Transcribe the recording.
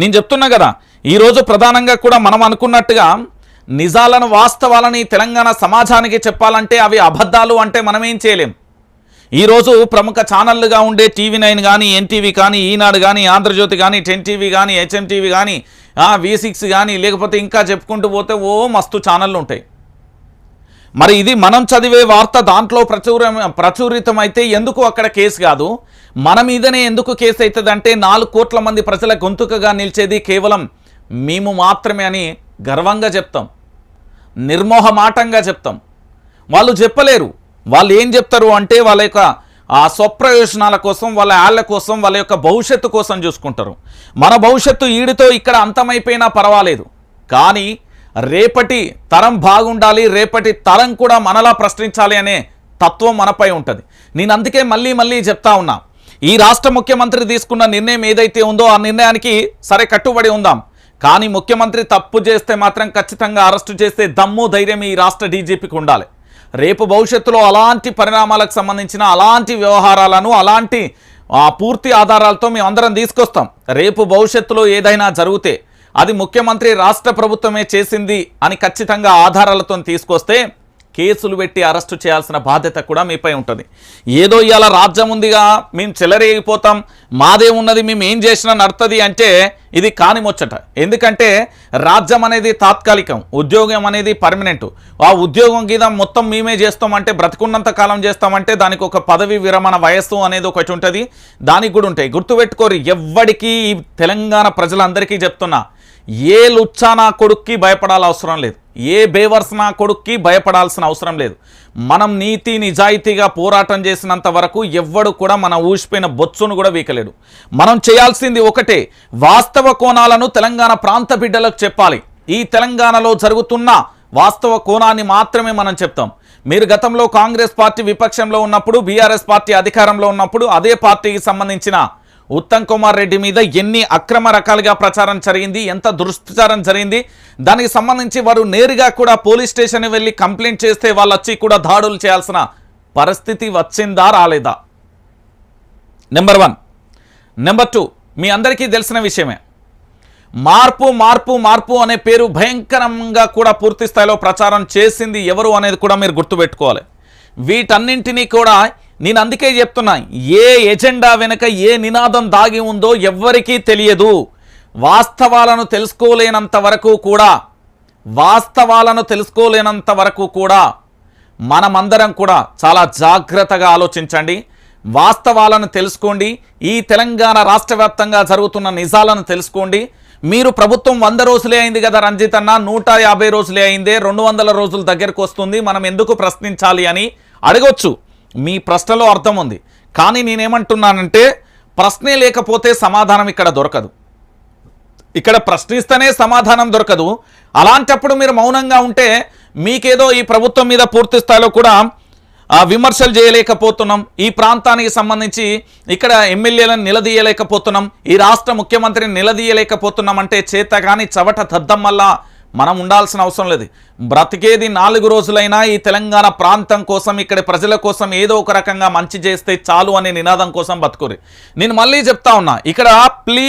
నేను చెప్తున్నా కదా ఈరోజు ప్రధానంగా కూడా మనం అనుకున్నట్టుగా నిజాలను వాస్తవాలని తెలంగాణ సమాజానికి చెప్పాలంటే అవి అబద్ధాలు అంటే మనమేం చేయలేం. ఈరోజు ప్రముఖ ఛానళ్ళుగా ఉండే టీవీ నైన్ కానీ ఎన్టీవీ కానీ ఈనాడు కానీ ఆంధ్రజ్యోతి కానీ టెన్ టీవీ కానీ హెచ్ఎం టీవీ కానీ వి సిక్స్ కానీ లేకపోతే ఇంకా చెప్పుకుంటూ పోతే ఓ మస్తు ఛానళ్ళు ఉంటాయి. మరి ఇది మనం చదివే వార్త దాంట్లో ప్రచుర ప్రచురితమైతే ఎందుకు అక్కడ కేసు కాదు? మన మీదనే ఎందుకు కేసు అవుతుంది అంటే నాలుగు కోట్ల మంది ప్రజల గొంతుకగా నిలిచేది కేవలం మేము మాత్రమే అని గర్వంగా చెప్తాం. నిర్మోహమాటంగా చెప్తాం. వాళ్ళు చెప్పలేరు. వాళ్ళు ఏం చెప్తారు అంటే వాళ్ళ యొక్క ఆ స్వప్రయోజనాల కోసం వాళ్ళ ఆళ్ళ కోసం వాళ్ళ యొక్క భవిష్యత్తు కోసం చూసుకుంటారు. మన భవిష్యత్తు ఈడితో ఇక్కడ అంతమైపోయినా పర్వాలేదు. కానీ రేపటి తరం బాగుండాలి రేపటి తరం కూడా మనలా ప్రశ్నించాలి అనే తత్వం మనపై ఉంటుంది. నేను అందుకే మళ్ళీ మళ్ళీ చెప్తా ఉన్నా. ఈ రాష్ట్ర ముఖ్యమంత్రి తీసుకున్న నిర్ణయం ఏదైతే ఉందో ఆ నిర్ణయానికి సరే కట్టుబడి ఉందాం. కానీ ముఖ్యమంత్రి తప్పు చేస్తే మాత్రం ఖచ్చితంగా అరెస్టు చేస్తే దమ్ము ధైర్యం ఈ రాష్ట్ర డీజీపీకి ఉండాలి. రేపు భవిష్యత్తులో అలాంటి పరిణామాలకు సంబంధించిన అలాంటి వ్యవహారాలను అలాంటి ఆ, పూర్తి ఆధారాలతో మేము అందరం తీసుకొస్తాం. రేపు భవిష్యత్తులో ఏదైనా జరిగితే అది ముఖ్యమంత్రి రాష్ట్ర ప్రభుత్వమే చేసింది అని ఖచ్చితంగా ఆధారాలతో తీసుకొస్తే కేసులు పెట్టి అరెస్టు చేయాల్సిన బాధ్యత కూడా మీపై ఉంటుంది. ఏదో ఇవాళ రాజ్యం ఉందిగా మేము చెలరేగిపోతాం మాదే ఉన్నది మేము ఏం చేసినా నడుతుంది అంటే ఇది కానిమొచ్చట ఎందుకంటే రాజ్యం అనేది తాత్కాలికం ఉద్యోగం అనేది పర్మనెంట్. ఆ ఉద్యోగం కింద మొత్తం మేమే చేస్తామంటే బ్రతికున్నంత కాలం చేస్తామంటే దానికి ఒక పదవి విరమణ వయస్సు అనేది ఒకటి ఉంటుంది. దానికి కూడా ఉంటాయి. గుర్తుపెట్టుకోరు ఎవ్వడికి ఈ తెలంగాణ ప్రజలందరికీ చెప్తున్నా. ఏ లుచ్చా నా కొడుక్కి భయపడాల అవసరం లేదు. ఏ బేవర్స్ నా కొడుక్కి భయపడాల్సిన అవసరం లేదు. మనం నీతి నిజాయితీగా పోరాటం చేసినంత వరకు ఎవ్వడు కూడా మన ఊసిపోయిన బొచ్చును కూడా వీకలేడు. మనం చేయాల్సింది ఒకటే వాస్తవ కోణాలను తెలంగాణ ప్రాంత బిడ్డలకు చెప్పాలి. ఈ తెలంగాణలో జరుగుతున్న వాస్తవ కోణాన్ని మాత్రమే మనం చెప్తాం. మీరు గతంలో కాంగ్రెస్ పార్టీ విపక్షంలో ఉన్నప్పుడు బీఆర్ఎస్ పార్టీ అధికారంలో ఉన్నప్పుడు అదే పార్టీకి సంబంధించిన ఉత్తమ్ కుమార్ రెడ్డి మీద ఎన్ని అక్రమ రకాలుగా ప్రచారం జరిగింది ఎంత దుష్ప్రచారం జరిగింది దానికి సంబంధించి వారు నేరుగా కూడా పోలీస్ స్టేషన్ వెళ్ళి కంప్లైంట్ చేస్తే వాళ్ళు వచ్చి కూడా దాడులు చేయాల్సిన పరిస్థితి వచ్చిందా రాలేదా? నెంబర్ వన్ నెంబర్ టూ మీ అందరికీ తెలిసిన విషయమే. మార్పు మార్పు మార్పు అనే పేరు భయంకరంగా కూడా పూర్తి స్థాయిలో ప్రచారం చేసింది ఎవరు అనేది కూడా మీరు గుర్తుపెట్టుకోవాలి. వీటన్నింటినీ కూడా నేను అందుకే చెప్తున్నా ఏ ఎజెండా వెనుక ఏ నినాదం దాగి ఉందో ఎవ్వరికీ తెలియదు. వాస్తవాలను తెలుసుకోలేనంత వరకు కూడా వాస్తవాలను తెలుసుకోలేనంత వరకు కూడా మనమందరం కూడా చాలా జాగ్రత్తగా ఆలోచించండి. వాస్తవాలను తెలుసుకోండి. ఈ తెలంగాణ రాష్ట్ర జరుగుతున్న నిజాలను తెలుసుకోండి. మీరు ప్రభుత్వం వంద రోజులే అయింది కదా రంజిత్ అన్న నూట యాభై రోజులే అయిందే రెండు వందల రోజుల దగ్గరకు వస్తుంది. మనం ఎందుకు ప్రశ్నించాలి అని అడగొచ్చు. మీ ప్రశ్నలో అర్థం ఉంది. కానీ నేనేమంటున్నానంటే ప్రశ్నే లేకపోతే సమాధానం ఇక్కడ దొరకదు. ఇక్కడ ప్రశ్నిస్తేనే సమాధానం దొరకదు. అలాంటప్పుడు మీరు మౌనంగా ఉంటే మీకేదో ఈ ప్రభుత్వం మీద పూర్తి స్థాయిలో కూడా విమర్శలు చేయలేకపోతున్నాం. ఈ ప్రాంతానికి సంబంధించి ఇక్కడ ఎమ్మెల్యేలను నిలదీయలేకపోతున్నాం. ఈ రాష్ట్ర ముఖ్యమంత్రిని నిలదీయలేకపోతున్నాం అంటే చేత కానీ చవట దద్దం వల్ల మనం ఉండాల్సిన అవసరం లేదు. బ్రతికేది నాలుగు రోజులైనా ఈ తెలంగాణ ప్రాంతం కోసం ఇక్కడ ప్రజల కోసం ఏదో ఒక రకంగా మంచి చేస్తే చాలు అనే నినాదం కోసం బతుకురి నేను మళ్ళీ చెప్తా ఉన్నా ఇక్కడ ప్లీ